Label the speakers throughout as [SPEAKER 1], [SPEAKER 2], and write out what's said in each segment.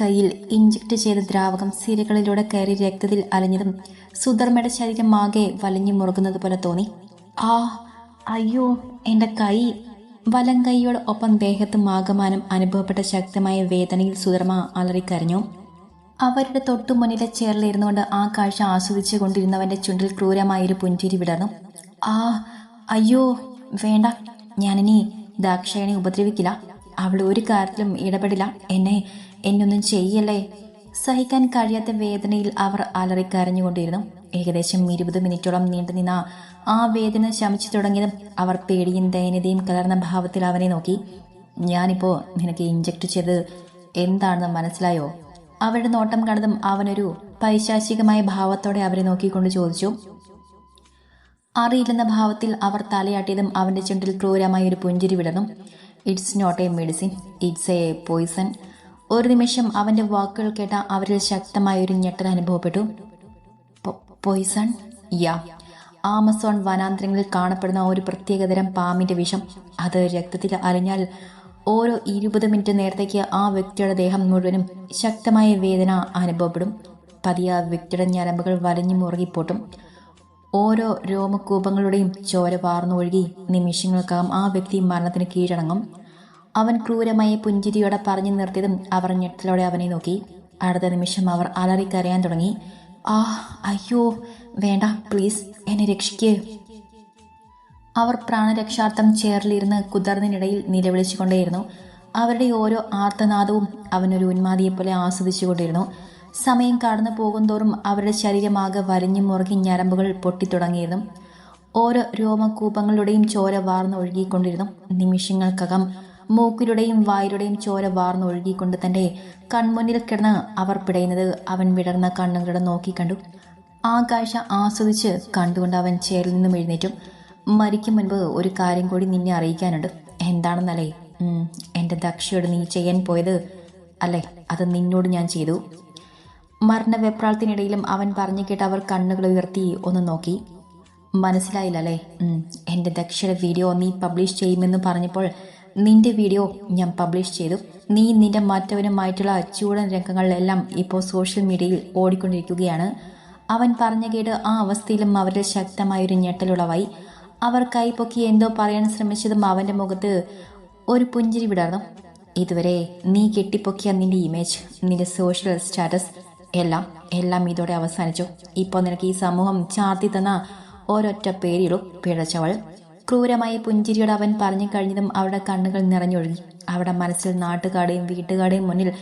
[SPEAKER 1] കയ്യിൽ ഇഞ്ചക്ട് ചെയ്ത ദ്രാവകം സിരകളിലൂടെ കയറി രക്തത്തിൽ അലഞ്ഞതും സുധർമ്മയുടെ ശരീരം ആകെ വലിഞ്ഞു മുറുകുന്നത് പോലെ തോന്നി. ആ അയ്യോ എന്റെ കൈ. വലം കൈയോട് ഒപ്പം ദേഹത്ത് ആകമാനം അനുഭവപ്പെട്ട ശക്തമായ വേദനയിൽ സുധർമ്മ അലറിക്കരഞ്ഞു. അവരുടെ തൊട്ടു മുന്നിലെ ചേറിലിരുന്നുകൊണ്ട് ആ കാഴ്ച ആസ്വദിച്ചു കൊണ്ടിരുന്നവന്റെ ചുണ്ടിൽ ക്രൂരമായൊരു പുഞ്ചിരി വിടർന്നു. ആ അയ്യോ വേണ്ട. ഞാനിനി ദാക്ഷയണി ഉപദ്രവിക്കില്ല. അവൾ ഒരു കാര്യത്തിലും ഇടപെടില്ല. എന്നെ എന്നൊന്നും ചെയ്യല്ലേ? സഹിക്കാൻ കഴിയാത്ത വേദനയിൽ അവർ അലറിക്കരഞ്ഞുകൊണ്ടിരുന്നു. ഏകദേശം ഇരുപത് മിനിറ്റോളം നീണ്ടുനിന്ന ആ വേദന ശമിച്ചു തുടങ്ങിയതും അവർ പേടിയും ദയനതയും കലർന്ന ഭാവത്തിൽ അവനെ നോക്കി. ഞാനിപ്പോ നിനക്ക് ഇഞ്ചക്ട് ചെയ്ത് എന്താണെന്ന് മനസ്സിലായോ? അവരുടെ നോട്ടം കണ്ടതും അവനൊരു പൈശാചികമായ ഭാവത്തോടെ അവരെ നോക്കിക്കൊണ്ട് ചോദിച്ചു. അറിയില്ലെന്ന ഭാവത്തിൽ അവർ തലയാട്ടിയതും അവന്റെ ചുണ്ടിൽ ക്രൂരമായ ഒരു പുഞ്ചിരി വിടണം it's not a medicine it's a poison ഒരു നിമിഷം അവന്റെ വാക്കുകൾ കേട്ട അവരിൽ ശക്തമായ ഒരു ഞെട്ടൽ അനുഭവപ്പെട്ടു. പോയിസൺ യാ. ആമസോൺ വനാന്തരങ്ങളിൽ കാണപ്പെടുന്ന ഒരു പ്രത്യേകതരം പാമ്പിന്റെ വിഷം. അത് രക്തത്തിൽ അലിഞ്ഞാൽ ഓരോ ഇരുപത് മിനിറ്റ് നേരത്തേക്ക് ആ വ്യക്തിയുടെ ദേഹം മുഴുവനും ശക്തമായ വേദന അനുഭവപ്പെടും. പതിയെ വ്യക്തിയുടെ ഞരമ്പുകൾ വലഞ്ഞു മുറുകിപ്പോട്ടും. ഓരോ രോമകൂപങ്ങളുടെയും ചോര വാർന്നൊഴുകി നിമിഷങ്ങൾക്കകം ആ വ്യക്തി മരണത്തിന് കീഴടങ്ങും. അവൻ ക്രൂരമായി പുഞ്ചിരിയോടെ പറഞ്ഞു നിർത്തിയതും അവർ ഞെട്ടലോടെ അവനെ നോക്കി. അടുത്ത നിമിഷം അവർ അലറിക്കരയാൻ തുടങ്ങി. ആ അയ്യോ വേണ്ട പ്ലീസ് എന്നെ രക്ഷിക്കേ. അവർ പ്രാണരക്ഷാർത്ഥം ചേറിലിരുന്ന് കുതിർന്നിനിടയിൽ നിലവിളിച്ചുകൊണ്ടേയിരുന്നു. അവരുടെ ഓരോ ആർത്തനാദവും അവനൊരു ഉന്മാദിയെപ്പോലെ ആസ്വദിച്ചുകൊണ്ടിരുന്നു. സമയം കടന്നു പോകുന്തോറും അവരുടെ ശരീരമാകെ വരഞ്ഞു മുറുകി ഞരമ്പുകൾ പൊട്ടിത്തുടങ്ങിയിരുന്നു. ഓരോ രോമകൂപങ്ങളുടെയും ചോര വാർന്നൊഴുകിക്കൊണ്ടിരുന്നു നിമിഷങ്ങൾക്കകം മൂക്കിലുടെയും വായിലൂടെയും ചോര വാർന്നൊഴുകിക്കൊണ്ട് തന്റെ കൺമുന്നിൽ കിടന്ന് അവർ പിടയുന്നത് അവൻ വിടർന്ന കണ്ണുകളുടെ നോക്കി കണ്ടു. കാഴ്ച ആസ്വദിച്ച് കണ്ടുകൊണ്ട് അവൻ ചേരിൽ നിന്നും എഴുന്നേറ്റും. മരിക്കും മുൻപ് ഒരു കാര്യം കൂടി നിന്നെ അറിയിക്കാനുണ്ട്. എന്താണെന്നല്ലേ? എന്റെ ദക്ഷയോട് നീ ചെയ്യാൻ പോയത് അല്ലേ? അത് നിന്നോട് ഞാൻ ചെയ്തു. മരണവെപ്രാളത്തിനിടയിലും അവൻ പറഞ്ഞു കേട്ട് അവർ കണ്ണുകൾ ഉയർത്തി ഒന്ന് നോക്കി. മനസ്സിലായില്ല അല്ലേ എന്റെ ദക്ഷയുടെ വീഡിയോ നീ പബ്ലിഷ് ചെയ്യുമെന്ന് പറഞ്ഞപ്പോൾ നിന്റെ വീഡിയോ ഞാൻ പബ്ലിഷ് ചെയ്തു. നീ നിന്റെ മറ്റവനുമായിട്ടുള്ള അച്ചൂടൻ രംഗങ്ങളിലെല്ലാം ഇപ്പോൾ സോഷ്യൽ മീഡിയയിൽ ഓടിക്കൊണ്ടിരിക്കുകയാണ്. അവൻ പറഞ്ഞു കേട്ട് ആ അവസ്ഥയിലും അവരുടെ ശക്തമായൊരു ഞെട്ടലുളവായി. അവർ കൈപ്പൊക്കി എന്തോ പറയാൻ ശ്രമിച്ചതും അവന്റെ മുഖത്ത് ഒരു പുഞ്ചിരി വിടർന്നു. ഇതുവരെ നീ കെട്ടിപ്പൊക്കിയ നിന്റെ ഇമേജ് നിന്റെ സോഷ്യൽ സ്റ്റാറ്റസ് എല്ലാം എല്ലാം ഇതോടെ അവസാനിച്ചു. ഇപ്പോൾ നിനക്ക് ഈ സമൂഹം ചാർത്തി തന്ന ഒരൊറ്റ പേരിടും പിഴച്ചവൾ. ക്രൂരമായ പുഞ്ചിരിയോട് അവൻ പറഞ്ഞു കഴിഞ്ഞതും അവളുടെ കണ്ണുകൾ നിറഞ്ഞൊഴുകി. അവിടെ മനസ്സിൽ നാട്ടുകാരുടെയും വീട്ടുകാരുടെയും മുന്നിൽ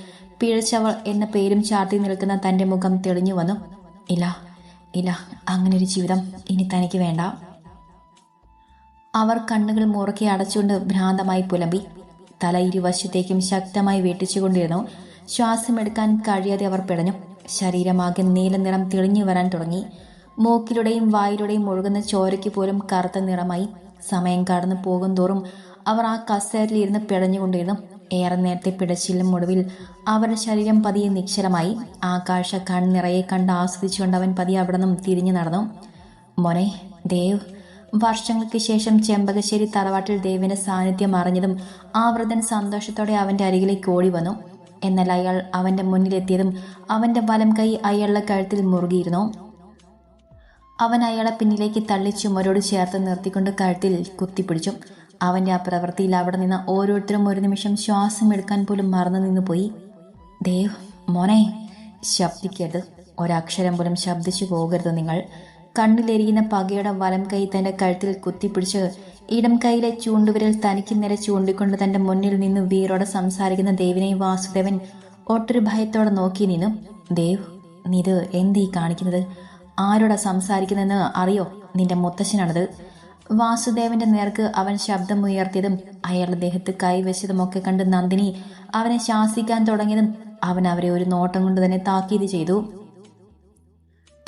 [SPEAKER 1] പിഴച്ചവൾ എന്ന പേരും ചാർത്തി നിൽക്കുന്ന തന്റെ മുഖം തെളിഞ്ഞു വന്നു. ഇല്ല ഇല്ല അങ്ങനെ ഒരു ജീവിതം ഇനി തനിക്ക് വേണ്ട. അവർ കണ്ണുകൾ മുറുക്കി അടച്ചുകൊണ്ട് ഭ്രാന്തമായി പുലമ്പി. തല ഇരുവശത്തേക്കും ശക്തമായി വെട്ടിച്ചുകൊണ്ടിരുന്നു. ശ്വാസമെടുക്കാൻ കഴിയാതെ അവർ പിടഞ്ഞു. ശരീരമാകെ നീലനിറം തെളിഞ്ഞു വരാൻ തുടങ്ങി. മൂക്കിലൂടെയും വായിലൂടെയും ഒഴുകുന്ന ചോരയ്ക്ക് പോലും കറുത്ത നിറമായി. സമയം കടന്നു പോകും തോറും അവർ ആ കസേരയിലിരുന്ന് പിടഞ്ഞുകൊണ്ടിരുന്നു. ഏറെ നേരത്തെ പിടച്ചിലും ഒടുവിൽ അവരുടെ ശരീരം പതിയെ നിക്ഷരമായി ആകാശ കാഴ്ച കണ്ണിറയെ കണ്ട് ആസ്വദിച്ചുകൊണ്ട് അവൻ പതിയെ അവിടെ നിന്നും തിരിഞ്ഞു നടന്നു. മോനെ ദേവ് വർഷങ്ങൾക്ക് ശേഷം ചെമ്പകശ്ശേരി തറവാട്ടിൽ ദേവിന്റെ സാന്നിധ്യം അറിഞ്ഞതും ആ വൃദ്ധൻ സന്തോഷത്തോടെ അവന്റെ അരികിലേക്ക് ഓടി വന്നു എന്നാൽ അയാൾ അവന്റെ മുന്നിലെത്തിയതും അവന്റെ വലം കൈ അയാളുടെ കഴുത്തിൽ മുറുകിയിരുന്നു. അവൻ അയാളെ പിന്നിലേക്ക് തള്ളി ചുമരോട് ചേർത്ത് നിർത്തിക്കൊണ്ട് കഴുത്തിൽ കുത്തിപ്പിടിച്ചു അവന്റെ ആ പ്രവൃത്തിയിൽ അവിടെ നിന്ന് ഓരോരുത്തരും ഒരു നിമിഷം ശ്വാസം എടുക്കാൻ പോലും മറന്നു നിന്നു പോയി. ദേവ് മോനെ ശബ്ദിക്കരുത്. ഒരക്ഷരം പോലും ശബ്ദിച്ചു പോകരുത് നിങ്ങൾ. കണ്ണിലെരിയുന്ന പകയുടെ വലം കൈ തന്റെ കഴുത്തിൽ കുത്തിപ്പിടിച്ച് ഇടം കൈയിലെ ചൂണ്ടുവിരൽ തനിക്ക് നേരെ ചൂണ്ടിക്കൊണ്ട് തന്റെ മുന്നിൽ നിന്ന് വീറോടെ സംസാരിക്കുന്ന ദേവിനെ വാസുദേവൻ ഒട്ടൊരു ഭയത്തോടെ നോക്കി നിന്നു. ദേവ് നീ ഇത് എന്തീ കാണിക്കുന്നത്? ആരോടാ സംസാരിക്കുന്നതെന്ന് അറിയോ? നിന്റെ മുത്തശ്ശനാണത്. വാസുദേവന്റെ നേർക്ക് അവൻ ശബ്ദം ഉയർത്തിയതും അയാളുടെ ദേഹത്ത് കൈവച്ചതുമൊക്കെ കണ്ട് നന്ദിനി അവനെ ശാസിക്കാൻ തുടങ്ങിയതും അവൻ അവരെ ഒരു നോട്ടം കൊണ്ട് തന്നെ താക്കീത് ചെയ്തു.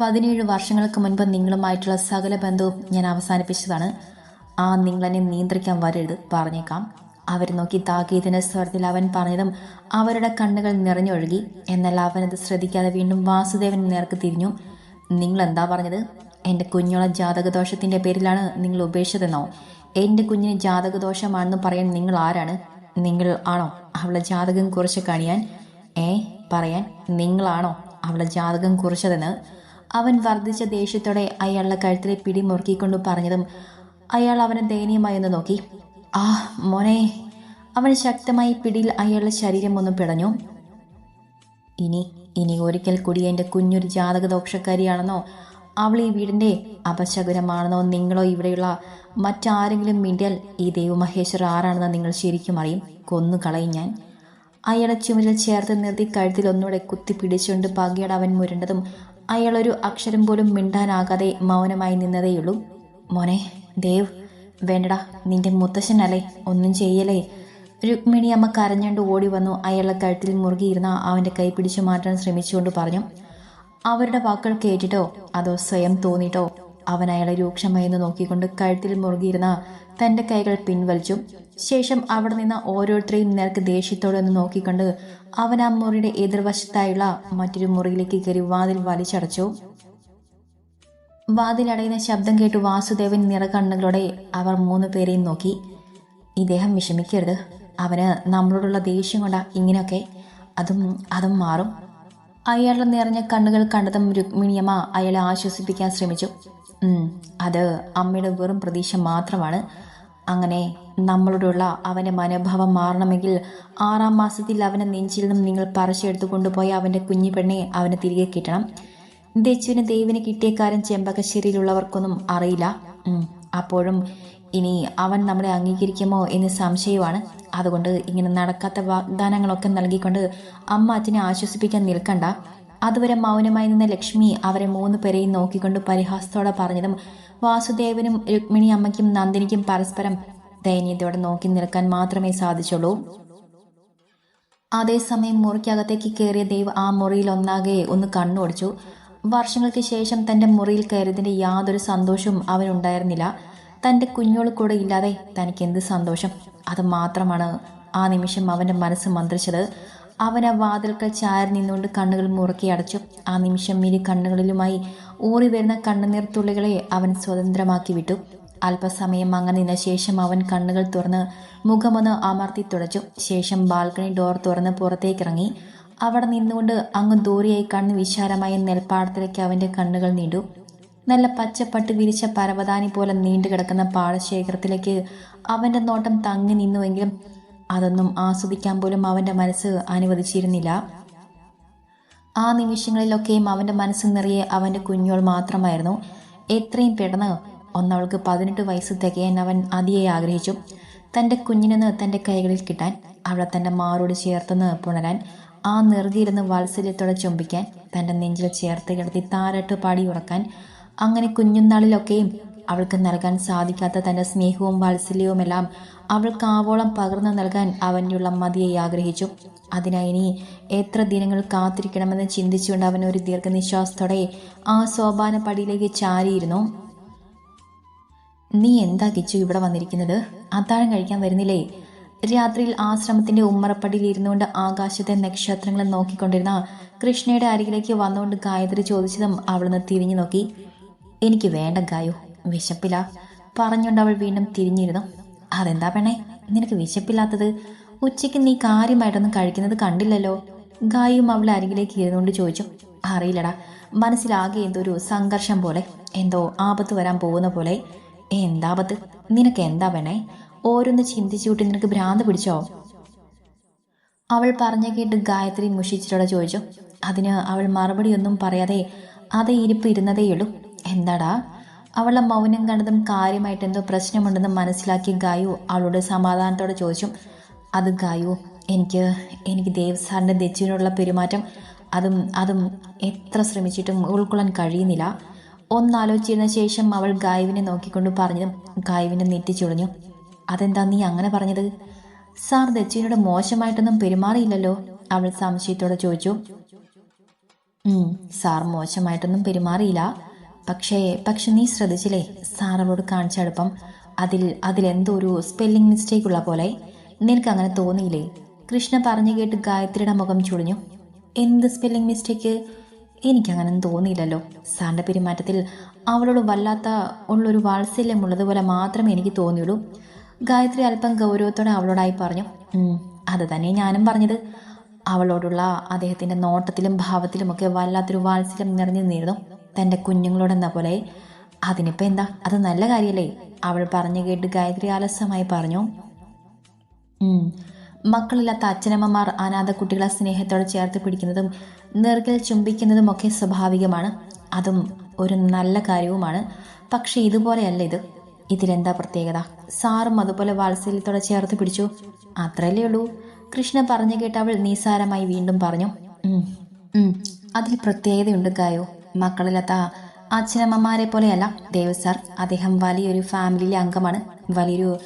[SPEAKER 1] പതിനേഴ് വർഷങ്ങൾക്ക് മുൻപ് നിങ്ങളുമായിട്ടുള്ള സകല ബന്ധവും ഞാൻ അവസാനിപ്പിച്ചതാണ്. ആ നിങ്ങളെന്നെ നിയന്ത്രിക്കാൻ വരരുത് പറഞ്ഞേക്കാം. അവർ നോക്കി താക്കീതിന്റെ സ്വരത്തിൽ അവൻ പറഞ്ഞതും അവരുടെ കണ്ണുകൾ നിറഞ്ഞൊഴുകി. എന്നാൽ അവനത് ശ്രദ്ധിക്കാതെ വീണ്ടും വാസുദേവൻ നേർക്ക് തിരിഞ്ഞു. നിങ്ങൾ എന്താ പറഞ്ഞത്? എന്റെ കുഞ്ഞുള്ള ജാതകദോഷത്തിന്റെ പേരിലാണ് നിങ്ങൾ ഉപേക്ഷിച്ചതെന്നോ? എന്റെ കുഞ്ഞിന് ജാതകദോഷമാണെന്ന് പറയാൻ നിങ്ങൾ ആരാണ്? നിങ്ങൾ ആണോ അവളെ ജാതകം കുറിച്ച് കണിയാൻ? ഏ പറയാൻ നിങ്ങളാണോ അവളെ ജാതകം കുറിച്ചതെന്ന്? അവൻ വർദ്ധിച്ച ദേഷ്യത്തോടെ അയാളുടെ കഴുത്തിലെ പിടി മുറുക്കിക്കൊണ്ട് പറഞ്ഞതും അയാൾ അവനെ ദയനീയമായി ഒന്ന് നോക്കി. ആ മോനെ. അവൻ ശക്തമായി പിടിയിൽ അയാളുടെ ശരീരം ഒന്ന് പിടഞ്ഞു. ഇനി ഇനി ഒരിക്കൽ കൂടി എന്റെ കുഞ്ഞൊരു ജാതക ദോഷക്കാരിയാണെന്നോ അവൾ ഈ വീടിന്റെ അപശകുരമാണെന്നോ നിങ്ങളോ ഇവിടെയുള്ള മറ്റാരെങ്കിലും മിണ്ടിയാൽ ഈ ദേവമഹേശ്വർ ആരാണെന്ന് നിങ്ങൾ ശരിക്കും അറിയും. കൊന്നു കളയും ഞാൻ. അയാളെ ചുമരിൽ ചേർത്ത് നിർത്തി കഴുത്തിൽ ഒന്നുകൂടെ കുത്തി പിടിച്ചുകൊണ്ട് പകയുടെ അവൻ മുരണ്ടതും അയാളൊരു അക്ഷരം പോലും മിണ്ടാനാകാതെ മൗനമായി നിന്നതേയുള്ളൂ. മോനെ ദേവ് വേണ്ടടാ നിന്റെ മുത്തശ്ശനല്ലേ? ഒന്നും ചെയ്യലേ രുക്മിണി അമ്മ കരഞ്ഞുകൊണ്ട് ഓടി വന്നു. അയാളുടെ കഴുത്തിൽ മുറുകിയിരുന്ന അവന്റെ കൈ പിടിച്ചു മാറ്റാൻ ശ്രമിച്ചുകൊണ്ട് പറഞ്ഞു അവരുടെ വാക്കുകൾ കേട്ടിട്ടോ? അതോ സ്വയം തോന്നിയിട്ടോ അവൻ അയാളെ രൂക്ഷമായെന്ന് നോക്കിക്കൊണ്ട് കഴുത്തിൽ മുറുകിയിരുന്ന തന്റെ കൈകൾ പിൻവലിച്ചു. ശേഷം അവിടെ നിന്ന് ഓരോരുത്തരെയും നേർക്ക് ദേഷ്യത്തോടെ ഒന്ന് നോക്കിക്കൊണ്ട് അവൻ ആ മുറിയുടെ എതിർവശത്തായുള്ള മറ്റൊരു മുറിയിലേക്ക് കയറി വാതിൽ വലിച്ചടച്ചു. വാതിലടയുന്ന ശബ്ദം കേട്ട് വാസുദേവൻ നിറകണ്ണുകളോടെ അവർ മൂന്ന് പേരെയും നോക്കി. ഇദ്ദേഹം വിഷമിക്കരുത്. അവന് നമ്മളോടുള്ള ദേഷ്യം കൊണ്ട ഇങ്ങനെയൊക്കെ അതും അതും മാറും. അയാളുടെ നിറഞ്ഞ കണ്ണുകൾ കണ്ടതും രുക്മിണിയമ്മ അയാളെ ആശ്വസിപ്പിക്കാൻ ശ്രമിച്ചു. അത് അമ്മയുടെ വെറും പ്രതീക്ഷ മാത്രമാണ്. അങ്ങനെ നമ്മളോടുള്ള അവന്റെ മനോഭാവം മാറണമെങ്കിൽ ആറാം മാസത്തിൽ അവനെ നെഞ്ചിൽ നിന്നും നിങ്ങൾ പറിച്ചെടുത്തു കൊണ്ടുപോയി അവന്റെ കുഞ്ഞു പെണ്ണെ അവന് തിരികെ കിട്ടണം. ദച്ചുവിന് ദേവിന് കിട്ടിയ കാര്യം ചെമ്പകശ്ശേരിയിലുള്ളവർക്കൊന്നും അറിയില്ല. അപ്പോഴും ഇനി അവൻ നമ്മളെ അംഗീകരിക്കുമോ എന്ന് സംശയമാണ്. അതുകൊണ്ട് ഇങ്ങനെ നടക്കാത്ത വാഗ്ദാനങ്ങളൊക്കെ നൽകിക്കൊണ്ട് അമ്മ അച്ഛനെ ആശ്വസിപ്പിക്കാൻ നിൽക്കണ്ട. അതുവരെ മൗനമായി നിന്ന ലക്ഷ്മി അവരെ മൂന്ന് പേരെയും നോക്കിക്കൊണ്ട് പരിഹാസത്തോടെ പറഞ്ഞതും വാസുദേവനും രുക്മിണി അമ്മയ്ക്കും നന്ദിനിക്കും പരസ്പരം ദയനീയതയോടെ നോക്കി നിൽക്കാൻ മാത്രമേ സാധിച്ചുള്ളൂ. അതേസമയം മുറിക്കകത്തേക്ക് കയറിയ ദേവ് ആ മുറിയിൽ ഒന്നാകെ ഒന്ന് കണ്ണോടിച്ചു വർഷങ്ങൾക്ക് ശേഷം തന്റെ മുറിയിൽ കയറിയതിന്റെ യാതൊരു സന്തോഷവും അവനുണ്ടായിരുന്നില്ല. തന്റെ കുഞ്ഞോൾ കൂടെ ഇല്ലാതെ തനിക്ക് എന്ത് സന്തോഷം? അത് മാത്രമാണ് ആ നിമിഷം അവന്റെ മനസ്സ് മന്ത്രിച്ചത്. അവൻ ആ വാതിൽക്കൽ ചാരി നിന്നുകൊണ്ട് കണ്ണുകൾ മുറുക്കി അടച്ചു. ആ നിമിഷം ഇരു കണ്ണുകളിലുമായി ഊറി വരുന്ന കണ്ണുനീർ തുള്ളികളെ അവൻ സ്വതന്ത്രമാക്കി വിട്ടു അല്പസമയം അങ്ങനെ നിന്ന ശേഷം അവൻ കണ്ണുകൾ തുറന്ന് മുഖമൊന്ന് അമർത്തി തുടച്ചു. ശേഷം ബാൽക്കണി ഡോർ തുറന്ന് പുറത്തേക്കിറങ്ങി. അവിടെ നിന്നുകൊണ്ട് അങ്ങ് ദൂരെയായി കണ്ണ് വിശാലമായ നെൽപ്പാടത്തിലേക്ക് അവന്റെ കണ്ണുകൾ നീണ്ടു. നല്ല പച്ചപ്പട്ട് വിരിച്ച പരവതാനി പോലെ നീണ്ടു കിടക്കുന്ന പാടശേഖരത്തിലേക്ക് അവന്റെ നോട്ടം തങ്ങി നിന്നുവെങ്കിലും അതൊന്നും ആസ്വദിക്കാൻ പോലും അവന്റെ മനസ്സ് അനുവദിച്ചിരുന്നില്ല. ആ നിമിഷങ്ങളിലൊക്കെയും അവന്റെ മനസ്സ് നിറയെ അവന്റെ കുഞ്ഞോൾ മാത്രമായിരുന്നു. എത്രയും പെട്ടെന്ന് ഒന്നവൾക്ക് പതിനെട്ട് വയസ്സ് തികയാൻ അവൻ അതിയെ ആഗ്രഹിച്ചു. തന്റെ കുഞ്ഞിനെന്ന് തന്റെ കൈകളിൽ കിട്ടാൻ അവളെ തന്റെ മാറോട് ചേർത്തുനിന്ന് പുണരാൻ ആ നിറുകിയിരുന്ന് വാത്സല്യത്തോടെ ചുംബിക്കാൻ തന്റെ നെഞ്ചിൽ ചേർത്ത് കിടത്തി താരട്ട് പാടി ഉറക്കാൻ അങ്ങനെ കുഞ്ഞുനാളിലൊക്കെയും അവൾക്ക് നൽകാൻ സാധിക്കാത്ത തന്റെ സ്നേഹവും വാത്സല്യവുമെല്ലാം അവൾക്ക് ആവോളം പകർന്നു നൽകാൻ അവനുള്ള മതിയെ ആഗ്രഹിച്ചു. അതിനായി ഇനി എത്ര ദിനങ്ങൾ കാത്തിരിക്കണമെന്ന് ചിന്തിച്ചുകൊണ്ട് അവൻ ഒരു ദീർഘനിശ്വാസത്തോടെ ആ സോപാന പടിയിലേക്ക് ചാരിയിരുന്നു. നീ എന്താ കിച്ചു ഇവിടെ വന്നിരിക്കുന്നത്? അത്താഴം കഴിക്കാൻ വരുന്നില്ലേ രാത്രിയിൽ ആശ്രമത്തിന്റെ ഉമ്മറപ്പടിയിൽ ഇരുന്നുകൊണ്ട് ആകാശത്തെ നക്ഷത്രങ്ങളെ നോക്കിക്കൊണ്ടിരുന്ന കൃഷ്ണയുടെ അരികിലേക്ക് വന്നുകൊണ്ട് ഗായത്രി ചോദിച്ചതും അവളൊന്ന് തിരിഞ്ഞു നോക്കി എനിക്ക് വേണ്ട ഗായു വിശപ്പില്ല. പറഞ്ഞുകൊണ്ട് അവൾ വീണ്ടും തിരിഞ്ഞിരുന്നു. അതെന്താ പെണ്ണേ നിനക്ക് വിശപ്പില്ലാത്തത്? ഉച്ചയ്ക്ക് നീ കാര്യമായിട്ടൊന്നും കഴിക്കുന്നത് കണ്ടില്ലല്ലോ. ഗായും അവളെ അരികിലേക്ക് ഇരുന്നുകൊണ്ട് ചോദിച്ചു. അറിയില്ലടാ മനസ്സിലാകെ എന്തോ ഒരു സംഘർഷം പോലെ എന്തോ ആപത്ത് വരാൻ പോകുന്ന പോലെ. എന്താപത്ത് നിനക്ക് എന്താ വേണേ ഓരോന്ന് ചിന്തിച്ചു കൂട്ടി നിനക്ക് ഭ്രാന്ത് പിടിച്ചോ? അവൾ പറഞ്ഞ കേട്ട് ഗായത്രി മുഷിച്ചിട്ടോടെ ചോദിച്ചു. അതിന് അവൾ മറുപടിയൊന്നും പറയാതെ അതേ ഇരിപ്പ് ഇരുന്നതേയുള്ളൂ. എന്താടാ? അവളുടെ മൗനം കണ്ടതും കാര്യമായിട്ട് എന്തോ പ്രശ്നമുണ്ടെന്ന് മനസ്സിലാക്കി ഗായു അവളോട് സമാധാനത്തോടെ ചോദിച്ചു അത് ഗായു എനിക്ക് എനിക്ക് ദേവ് സാറിന്റെ ദച്ചുവിനോടുള്ള പെരുമാറ്റം അതും അതും എത്ര ശ്രമിച്ചിട്ടും ഉൾക്കൊള്ളാൻ കഴിയുന്നില്ല. ഒന്നാലോചിച്ചിരുന്ന ശേഷം അവൾ ഗായുവിനെ നോക്കിക്കൊണ്ട് പറഞ്ഞതും ഗായുവിനെ നെറ്റിച്ചുളഞ്ഞു അതെന്താ നീ അങ്ങനെ പറഞ്ഞത്? സാർ ദച്ചുവിനോട് മോശമായിട്ടൊന്നും പെരുമാറിയില്ലല്ലോ? അവൾ സംശയത്തോടെ ചോദിച്ചു. സാർ മോശമായിട്ടൊന്നും പെരുമാറിയില്ല. പക്ഷേ പക്ഷെ നീ ശ്രദ്ധിച്ചില്ലേ? സാറവളോട് കാണിച്ച അടുപ്പം അതിൽ അതിലെന്തോ ഒരു സ്പെല്ലിംഗ് മിസ്റ്റേക്ക് ഉള്ള പോലെ നിനക്ക് അങ്ങനെ തോന്നിയില്ലേ? കൃഷ്ണ പറഞ്ഞു കേട്ട് ഗായത്രിയുടെ മുഖം ചുളിഞ്ഞു. എന്ത് സ്പെല്ലിംഗ് മിസ്റ്റേക്ക് എനിക്കങ്ങനെ തോന്നിയില്ലല്ലോ. സാറിന്റെ പെരുമാറ്റത്തിൽ അവളോട് വല്ലാത്ത ഉള്ളൊരു വാത്സല്യമുള്ളതുപോലെ മാത്രമേ എനിക്ക് തോന്നിയുള്ളൂ. ഗായത്രി അല്പം ഗൗരവത്തോടെ അവളോടായി പറഞ്ഞു "ഉം, അത് തന്നെ ഞാനും പറഞ്ഞത്. അവളോടുള്ള അദ്ദേഹത്തിന്റെ നോട്ടത്തിലും ഭാവത്തിലുമൊക്കെ വല്ലാത്തൊരു വാത്സല്യം നിറഞ്ഞു നിന്നിരുന്നു. തന്റെ കുഞ്ഞുങ്ങളോടെന്ന പോലെ അതിനിപ്പോൾ എന്താ? അത് നല്ല കാര്യമല്ലേ അവൾ പറഞ്ഞു കേട്ട് ഗായത്രി ആലസ്യമായി പറഞ്ഞു. മക്കളില്ലാത്ത അച്ഛനമ്മമാർ അനാഥ കുട്ടികളെ സ്നേഹത്തോടെ ചേർത്ത് പിടിക്കുന്നതും നെറുകിൽ ചുംബിക്കുന്നതും ഒക്കെ സ്വാഭാവികമാണ്. അതും ഒരു നല്ല കാര്യവുമാണ്. പക്ഷെ ഇതുപോലെയല്ല ഇത്. ഇതിലെന്താ പ്രത്യേകത? സാറും അതുപോലെ വാത്സല്യത്തോടെ ചേർത്ത് പിടിച്ചു. അത്രയല്ലേ ഉള്ളൂ. കൃഷ്ണ പറഞ്ഞു കേട്ട് അവൾ നിസാരമായി വീണ്ടും പറഞ്ഞു. "ഉം, ഉം, അതിൽ പ്രത്യേകതയുണ്ട് ഗായോ. മക്കളില്ലാത്ത. അച്ഛനമ്മമാരെ പോലെയല്ല ദേവ് സാർ അദ്ദേഹം വലിയൊരു ഫാമിലിയിലെ അംഗമാണ്. വലിയൊരു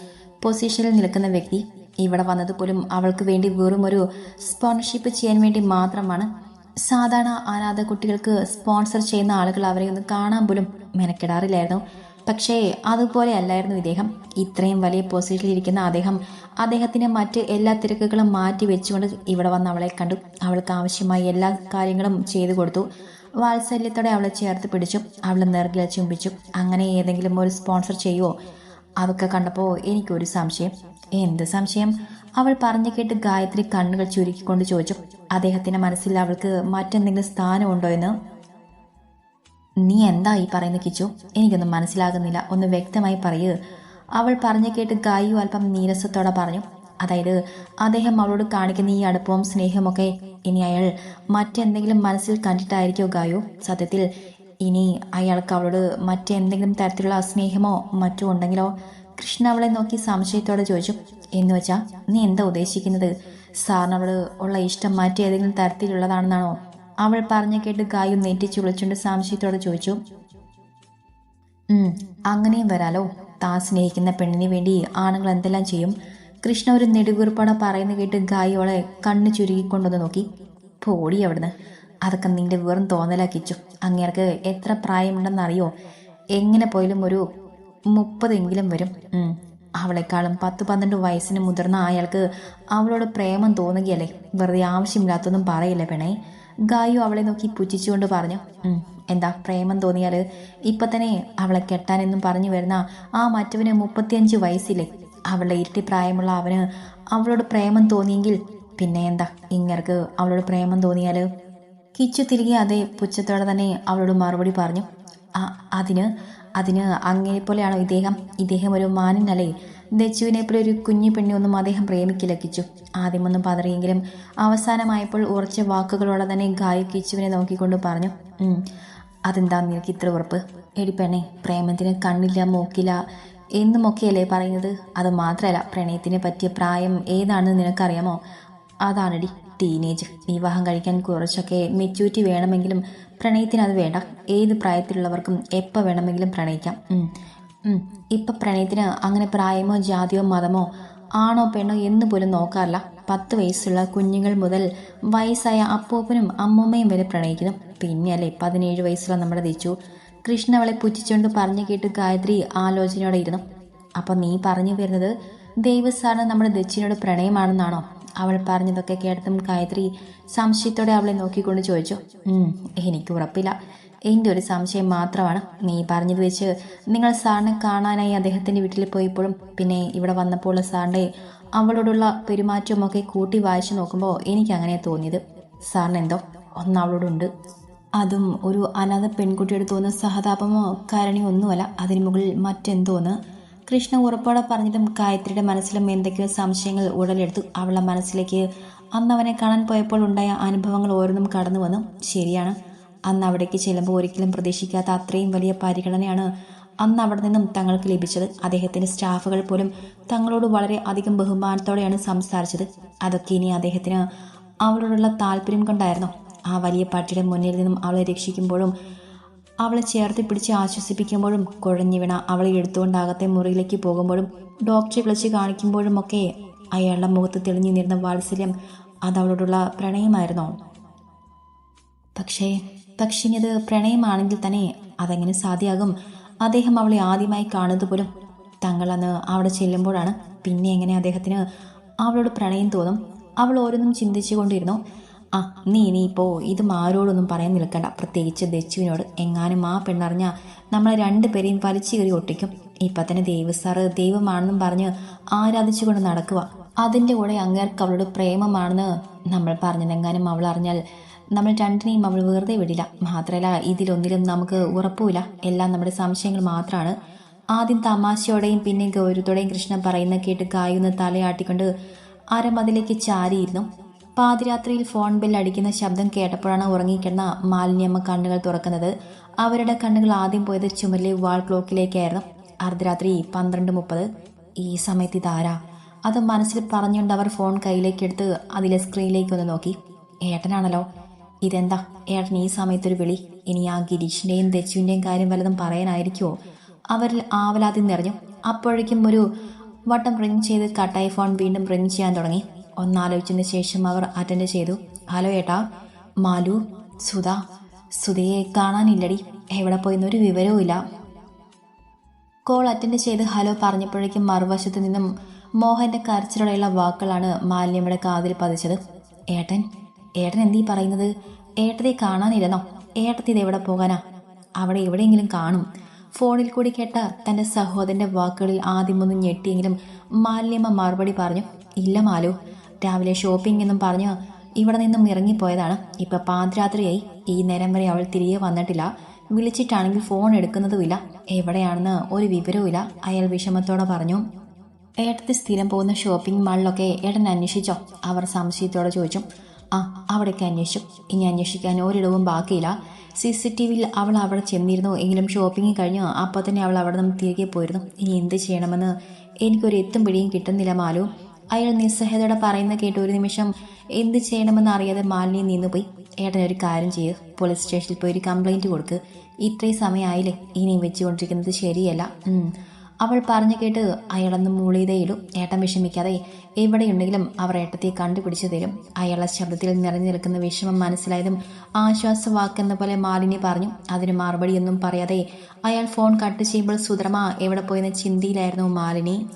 [SPEAKER 1] പൊസിഷനിൽ നിൽക്കുന്ന വ്യക്തി. ഇവിടെ വന്നത് പോലും അവൾക്ക് വേണ്ടി വെറും ഒരു സ്പോൺസർഷിപ്പ് ചെയ്യാൻ വേണ്ടി മാത്രമാണ്. സാധാരണ അനാഥ കുട്ടികൾക്ക് സ്പോൺസർ ചെയ്യുന്ന ആളുകൾ അവരെ ഒന്ന് കാണാൻ പോലും മെനക്കെടാറില്ലായിരുന്നു. പക്ഷേ അതുപോലെ അല്ലായിരുന്നു ഇദ്ദേഹം. ഇത്രയും വലിയ പൊസിഷനിൽ ഇരിക്കുന്ന അദ്ദേഹം അദ്ദേഹത്തിന് മറ്റ് എല്ലാ തിരക്കുകളും മാറ്റി വെച്ചുകൊണ്ട് ഇവിടെ വന്ന് അവളെ കണ്ടു. അവൾക്ക് ആവശ്യമായ എല്ലാ കാര്യങ്ങളും ചെയ്തു കൊടുത്തു. വാത്സല്യത്തോടെ അവളെ ചേർത്ത് പിടിച്ചു. അവളെ നിറകിൽ ചുംബിച്ചു. അങ്ങനെ ഏതെങ്കിലും ഒരു സ്പോൺസർ ചെയ്യുമോ അവക്ക് കണ്ടപ്പോൾ എനിക്കൊരു സംശയം. എന്ത് സംശയം? അവൾ പറഞ്ഞു കേട്ട് ഗായത്രി കണ്ണുകൾ ചുരുക്കിക്കൊണ്ട് ചോദിച്ചു. അദ്ദേഹത്തിന്റെ മനസ്സിൽ അവൾക്ക് മറ്റെന്തെങ്കിലും സ്ഥാനമുണ്ടോ എന്ന്? നീ എന്താ ഈ പറയുന്ന കിച്ചു? എനിക്കൊന്നും മനസ്സിലാകുന്നില്ല. ഒന്ന് വ്യക്തമായി പറയൂ. അവൾ പറഞ്ഞു കേട്ട് ഗായു അല്പം നീരസത്തോടെ പറഞ്ഞു. അതായത് അദ്ദേഹം അവളോട് കാണിക്കുന്ന ഈ അടുപ്പവും സ്നേഹമൊക്കെ ഇനി അയാൾ മറ്റെന്തെങ്കിലും മനസ്സിൽ കണ്ടിട്ടായിരിക്കോ ഗായോ? സത്യത്തിൽ ഇനി അയാൾക്ക് അവളോട് മറ്റെന്തെങ്കിലും തരത്തിലുള്ള സ്നേഹമോ മറ്റോ ഉണ്ടെങ്കിലോ കൃഷ്ണ അവളെ നോക്കി സംശയത്തോടെ ചോദിച്ചു എന്ന് വെച്ചാൽ നീ എന്താ ഉദ്ദേശിക്കുന്നത്? സാറിന് അവൾ ഉള്ള ഇഷ്ടം മറ്റേതെങ്കിലും തരത്തിലുള്ളതാണെന്നാണോ? അവൾ പറഞ്ഞു കേട്ട് ഗായു നെറ്റിച്ച് വിളിച്ചുകൊണ്ട് സംശയത്തോടെ ചോദിച്ചു അങ്ങനെയും വരാലോ. താൻ സ്നേഹിക്കുന്ന പെണ്ണിന് വേണ്ടി ആണുങ്ങൾ എന്തെല്ലാം ചെയ്യും? കൃഷ്ണ ഒരു നെടുവീർപ്പോടെ പറയുന്ന കേട്ട് ഗായിയോളെ കണ്ണ് ചുരുക്കിക്കൊണ്ടൊന്ന് നോക്കി. പോടി അവിടുന്ന്. അതൊക്കെ നിന്റെ വെറും തോന്നലാക്കിച്ചു അങ്ങേർക്ക് എത്ര പ്രായമുണ്ടെന്നറിയോ? എങ്ങനെ പോയാലും ഒരു മുപ്പതെങ്കിലും വരും. അവളെക്കാളും പത്ത് പന്ത്രണ്ട് വയസ്സിന് മുതിർന്ന അയാൾക്ക് അവളോട് പ്രേമം തോന്നുകയല്ലേ? വെറുതെ ആവശ്യമില്ലാത്തൊന്നും പറയില്ല പെണേ ഗായു അവളെ നോക്കി പുച്ഛിച്ചുകൊണ്ട് പറഞ്ഞു. എന്താ പ്രേമം തോന്നിയാൽ ഇപ്പം തന്നെ അവളെ കെട്ടാനെന്നും പറഞ്ഞു വരുന്ന ആ മറ്റവന് മുപ്പത്തിയഞ്ച് വയസ്സില്ലേ? അവളുടെ ഇരട്ടി പ്രായമുള്ള അവന് അവളോട് പ്രേമം തോന്നിയെങ്കിൽ പിന്നെ എന്താ? ഇങ്ങർക്ക് അവളോട് പ്രേമം തോന്നിയാൽ കിച്ചു തിരികെ അതേ പുച്ഛത്തോടെ തന്നെ അവളോട് മറുപടി പറഞ്ഞു. "ആ, അതിന് അതിന് അങ്ങനെ പോലെയാണോ ഇദ്ദേഹം? ഇദ്ദേഹം ഒരു മാനിനല്ലേ ദച്ചുവിനെ പോലെ ഒരു കുഞ്ഞു പെണ്ണിയൊന്നും അദ്ദേഹം പ്രേമിക്കില്ല കിച്ചു. ആദ്യമൊന്നും പതറിയെങ്കിലും അവസാനമായപ്പോൾ ഉറച്ച വാക്കുകളോടെ തന്നെ ഗായു കിച്ചുവിനെ നോക്കിക്കൊണ്ട് പറഞ്ഞു. അതെന്താ നിനക്ക് ഇത്ര ഉറപ്പ് എടി പെണ്ണെ പ്രേമത്തിന് കണ്ണില്ല മൂക്കില്ല എന്നുമൊക്കെയല്ലേ പറയുന്നത്? അത് മാത്രമല്ല പ്രണയത്തിനെ പറ്റിയ പ്രായം ഏതാണെന്ന് നിനക്കറിയാമോ? അതാണടി ടീനേജ്. വിവാഹം കഴിക്കാൻ കുറച്ചൊക്കെ മെച്യൂരിറ്റി വേണമെങ്കിലും പ്രണയത്തിന് അത് വേണ്ട. ഏത് പ്രായത്തിലുള്ളവർക്കും എപ്പോൾ വേണമെങ്കിലും പ്രണയിക്കാം. ഇപ്പം പ്രണയത്തിന് അങ്ങനെ പ്രായമോ ജാതിയോ മതമോ ആണോ പെണ്ണോ എന്ന് പോലും നോക്കാറില്ല. പത്ത് വയസ്സുള്ള കുഞ്ഞുങ്ങൾ മുതൽ വയസ്സായ അപ്പൂപ്പനും അമ്മൂമ്മയും വരെ പ്രണയിക്കുന്നു. പിന്നെയല്ലേ പതിനേഴ് വയസ്സുള്ള നമ്മുടെ ദിച്ചു. കൃഷ്ണ അവളെ പുച്ഛിച്ചുകൊണ്ട് പറഞ്ഞു കേട്ട് ഗായത്രി ആലോചനയോടെ ഇരുന്നു. അപ്പം നീ പറഞ്ഞു വരുന്നത് ദൈവസാറിന് നമ്മുടെ ദച്ചിനോട് പ്രണയമാണെന്നാണോ? അവൾ പറഞ്ഞതൊക്കെ കേട്ടതും ഗായത്രി സംശയത്തോടെ അവളെ നോക്കിക്കൊണ്ട് ചോദിച്ചു. "ഉം, എനിക്ക് ഉറപ്പില്ല. എന്റെ ഒരു സംശയം മാത്രമാണ്. നീ പറഞ്ഞത് വെച്ച് നിങ്ങൾ സാറിനെ കാണാനായി അദ്ദേഹത്തിന്റെ വീട്ടിൽ പോയപ്പോഴും പിന്നെ ഇവിടെ വന്നപ്പോൾ സാറിന്റെ അവളോടുള്ള പെരുമാറ്റമൊക്കെ കൂട്ടി വായിച്ചു നോക്കുമ്പോൾ എനിക്കങ്ങനെ തോന്നിയത്. സാറിന് എന്തോ? ഒന്ന് അവളോടുണ്ട്. അതും ഒരു അനാഥ പെൺകുട്ടിയോട് തോന്നുന്ന സഹതാപമോ കരുണയോ ഒന്നുമല്ല. അതിന് മുകളിൽ മറ്റെന്തോന്ന്? കൃഷ്ണ ഉറപ്പോടെ പറഞ്ഞതും ഗായത്രിയുടെ മനസ്സിലും എന്തൊക്കെയോ സംശയങ്ങൾ ഉടലെടുത്തു. അവളുടെ മനസ്സിലേക്ക് അന്ന് അവനെ കാണാൻ പോയപ്പോൾ ഉണ്ടായ അനുഭവങ്ങൾ ഓരോന്നും കടന്നു വന്നു. ശരിയാണ്. അന്ന് അവിടേക്ക് ചെല്ലുമ്പോൾ ഒരിക്കലും പ്രതീക്ഷിക്കാത്ത അത്രയും വലിയ പരിഗണനയാണ് അന്ന് അവിടെ നിന്നും തങ്ങൾക്ക് ലഭിച്ചത്. അദ്ദേഹത്തിന്റെ സ്റ്റാഫുകൾ പോലും തങ്ങളോട് വളരെ അധികം ബഹുമാനത്തോടെയാണ് സംസാരിച്ചത്. അതൊക്കെ ഇനി അദ്ദേഹത്തിന് അവളോടുള്ള താല്പര്യം കൊണ്ടായിരുന്നു? ആ വലിയ പട്ടിയുടെ മുന്നിൽ നിന്നും അവളെ രക്ഷിക്കുമ്പോഴും അവളെ ചേർത്ത് പിടിച്ച് ആശ്വസിപ്പിക്കുമ്പോഴും കുഴഞ്ഞു വീണ അവളെ എടുത്തുകൊണ്ട് അകത്തെ മുറിയിലേക്ക് പോകുമ്പോഴും ഡോക്ടറെ വിളിച്ച് കാണിക്കുമ്പോഴും ഒക്കെ അയാളുടെ മുഖത്ത് തെളിഞ്ഞു നിന്നിരുന്ന വാത്സല്യം അത് അവളോടുള്ള പ്രണയമായിരുന്നോ. പക്ഷേ പക്ഷേ അത് പ്രണയമാണെങ്കിൽ തന്നെ അതെങ്ങനെ സാധ്യമാകും? അദ്ദേഹം അവളെ ആദ്യമായി കാണുന്നത് പോലും തങ്ങൾ അന്ന് അവിടെ ചെല്ലുമ്പോഴാണ്. പിന്നെ എങ്ങനെ അദ്ദേഹത്തിന് അവളോട് പ്രണയം തോന്നും? അവൾ ഓരോന്നും ചിന്തിച്ചു കൊണ്ടിരുന്നു ആ നീ ഇനിയിപ്പോൾ ഇത് മാരോടൊന്നും പറയാൻ നിൽക്കണ്ട. പ്രത്യേകിച്ച് ദച്ചുവിനോട്. എങ്ങാനും ആ പെണ്ണറിഞ്ഞ നമ്മളെ രണ്ടുപേരെയും വലിച്ചു കയറി ഒട്ടിക്കും. ഇപ്പം തന്നെ ദൈവസാറ് ദൈവമാണെന്നും പറഞ്ഞ് ആരാധിച്ചുകൊണ്ട് നടക്കുക അതിന്റെ കൂടെ അങ്ങേർക്ക് അവളോട് പ്രേമമാണെന്ന് നമ്മൾ പറഞ്ഞതെങ്ങാനും അവൾ അറിഞ്ഞാൽ നമ്മൾ രണ്ടിനെയും അവൾ വെറുതെ വിടില്ല. മാത്രമല്ല ഇതിലൊന്നിലും നമുക്ക് ഉറപ്പുമില്ല. എല്ലാം നമ്മുടെ സംശയങ്ങൾ മാത്രമാണ് ആദ്യം തമാശയോടെയും പിന്നെ ഗൗരവത്തോടെയും കൃഷ്ണൻ പറയുന്ന കേട്ട് കായുന്ന തലയാട്ടിക്കൊണ്ട് അരമതിലേക്ക് ചാരിയിരുന്നു. പാതിരാത്രിയിൽ ഫോൺ ബിൽ അടിക്കുന്ന ശബ്ദം കേട്ടപ്പോഴാണ് ഉറങ്ങിക്കിടന്ന മാലിന്യമ്മ കണ്ണുകൾ തുറക്കുന്നത്. അവരുടെ കണ്ണുകൾ ആദ്യം പോയത് ചുമരിലെ വാൾ ക്ലോക്കിലേക്കായിരുന്നു. അർദ്ധരാത്രി പന്ത്രണ്ട് മുപ്പത്. ഈ സമയത്ത് ഇതാരാ? അത് മനസ്സിൽ പറഞ്ഞുകൊണ്ട് അവർ ഫോൺ കയ്യിലേക്ക് എടുത്ത് അതിലെ സ്ക്രീനിലേക്ക് ഒന്ന് നോക്കി. ഏട്ടനാണല്ലോ. ഇതെന്താ? ഏട്ടൻ ഈ സമയത്തൊരു വിളി. ഇനി ആ ഗിരീഷിന്റെയും ദച്ചുവിന്റെയും കാര്യം വല്ലതും പറയാനായിരിക്കുമോ അവരിൽ ആവലാതി നിറഞ്ഞു. അപ്പോഴേക്കും ഒരു വട്ടം റിങ് ചെയ്ത് കട്ടായി ഫോൺ വീണ്ടും റിങ് ചെയ്യാൻ തുടങ്ങി. ഒന്നാലോചിച്ചതിന് ശേഷം അവർ അറ്റൻഡ് ചെയ്തു. ഹലോ ഏട്ടാ മാലു സുധ സുധയെ കാണാനില്ലടി. എവിടെ പോയെന്നൊരു വിവരവും ഇല്ല. കോൾ അറ്റൻഡ് ചെയ്ത് ഹലോ പറഞ്ഞപ്പോഴേക്കും മറുവശത്ത് നിന്നും മോഹന്റെ കരച്ചിലോടെയുള്ള വാക്കുകളാണ് മാലിന്യമ്മയുടെ കാതിൽ പതിച്ചത്. ഏട്ടൻ ഏട്ടൻ എന്തീ പറയുന്നത്? ഏട്ടത്തെ കാണാനില്ലെന്നോ? ഏട്ടത്തി ഇത് എവിടെ പോകാനാ? അവിടെ എവിടെയെങ്കിലും കാണും. ഫോണിൽ കൂടി കേട്ട തന്റെ സഹോദരന്റെ വാക്കുകളിൽ ആദ്യമൊന്നും ഞെട്ടിയെങ്കിലും മാലിന്യമ്മ മറുപടി പറഞ്ഞു ഇല്ല മാലു രാവിലെ ഷോപ്പിംഗ് എന്നും പറഞ്ഞു ഇവിടെ നിന്നും ഇറങ്ങിപ്പോയതാണ്. ഇപ്പൊ പാതിരാത്രിയായി. ഈ നേരം വരെ അവൾ തിരികെ വന്നിട്ടില്ല. വിളിച്ചിട്ടാണെങ്കിൽ ഫോൺ എടുക്കുന്നതുമില്ല. എവിടെയാണെന്ന് ഒരു വിവരവുമില്ല. അയാൾ വിഷമത്തോടെ പറഞ്ഞു ഏട്ടത്തെ സ്ഥിരം പോകുന്ന ഷോപ്പിംഗ് മാളിലൊക്കെ ഏട്ടൻ അന്വേഷിച്ചോ? അവർ സംശയത്തോടെ ചോദിച്ചു ആ അവിടേക്ക് അന്വേഷിച്ചു. ഇനി അന്വേഷിക്കാൻ ഒരിടവും ബാക്കിയില്ല. സി സി ടി വിയിൽ അവൾ അവിടെ ചെന്നിരുന്നു. എങ്കിലും ഷോപ്പിംഗ് കഴിഞ്ഞു അപ്പോൾ തന്നെ അവൾ അവിടെ നിന്ന് തിരികെ പോയിരുന്നു. ഇനി എന്ത് ചെയ്യണമെന്ന് എനിക്കൊരു എത്തും പിടിയും കിട്ടുന്നില്ല മാലു. അയാൾ നിസ്സഹതയോടെ പറയുന്ന കേട്ട് ഒരു നിമിഷം എന്ത് ചെയ്യണമെന്ന് അറിയാതെ മാലിന്യം നിന്നുപോയി. ഏട്ടൻ ഒരു കാര്യം ചെയ്യ്. പോലീസ് സ്റ്റേഷനിൽ പോയി ഒരു കംപ്ലൈന്റ് കൊടുക്ക്. ഇത്രയും സമയമായില്ലേ? ഇനിയും വെച്ചുകൊണ്ടിരിക്കുന്നത് ശരിയല്ല. അവൾ പറഞ്ഞു കേട്ട് അയാളൊന്ന് മൂളിയതേയുള്ളൂ ഏട്ടൻ വിഷമിക്കാതെ എവിടെയുണ്ടെങ്കിലും അവർ ഏട്ടത്തെ കണ്ടുപിടിച്ചു തരും. അയാളുടെ ശബ്ദത്തിൽ നിറഞ്ഞു നിൽക്കുന്ന വിഷമം മനസ്സിലായതും ആശ്വാസവാക്കെന്ന പോലെ മാലിനി പറഞ്ഞു. അതിന് മറുപടിയൊന്നും പറയാതെ അയാൾ ഫോൺ കട്ട് ചെയ്യുമ്പോൾ സുധർമ്മ എവിടെ പോയെന്ന ചിന്തയിലായിരുന്നു മാലിനി.